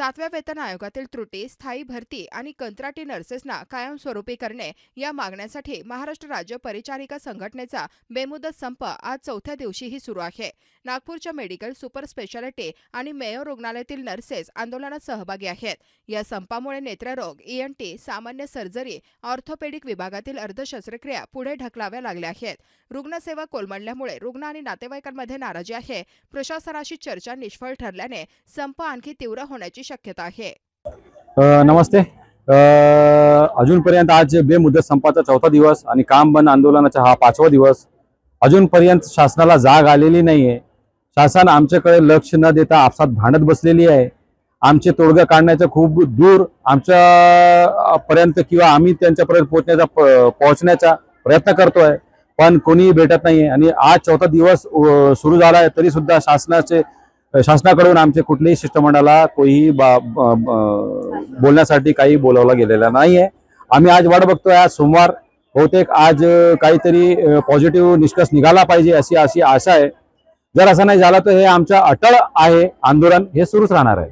सातव्या वेतन आयोगातील त्रुटी स्थायी भरती आणि कंत्राटी नर्सेसना कायमस्वरूपी करणे या मागण्यांसाठी महाराष्ट्र राज्य परिचारिका संघटनेचा बेमुदत संप आज चौथ्या दिवशीही सुरू आहे. नागपूरच्या मेडिकल सुपर स्पेशालिटी आणि मेयो रुग्णालयातील नर्सेस आंदोलनात सहभागी आहेत. या संपामुळे नेत्ररोग ईएनटी सामान्य सर्जरी ऑर्थोपेडिक विभागातील अर्धशस्त्रक्रिया पुढे ढकलाव्या लागल्या आहेत. रुग्णसेवा कोलमडल्यामुळे रुग्ण आणि नातेवाईकांमध्ये नाराजी आहे. प्रशासनाशी चर्चा निष्फळ ठरल्याने संप आणखी तीव्र होण्याची शक्यता आहे. नमस्ते. अजूनपर्यंत आज बेमुदत संपाचा चौथा दिवस आणि काम बंद आंदोलनाचा हा पाचवा दिवस. अजूनपर्यंत शासनाला जाग आलेली नाहीये. शासन आमच्याकडे लक्ष न देता आपसात भांडत बसलेली आहे. आमचे तोडगा काढण्याचं खूप दूर आमच्या पर्यंत किंवा आम्ही त्यांच्यापर्यंत पोहोचण्याचा पोहोचण्याचा प्रयत्न करतोय. पण कोणीही भेटत नाही आणि आज चौथा दिवस सुरू झाला आहे तरी सुद्धा शासनाचे शासनाकडून आमचे कुठल्याही शिष्टमंडळाला कोणीही बा- बोलण्यासाठी काही बोलावलं गेलेला नाही आहे आम्ही आज वाट बघतोय आज सोमवार बहुतेक आज काहीतरी पॉझिटिव्ह निष्कर्ष निघाला पाहिजे अशी अशी आशा आहे. जर असं नाही झालं तर हे आमचं अटळ आहे आंदोलन हे सुरूच राहणार आहे.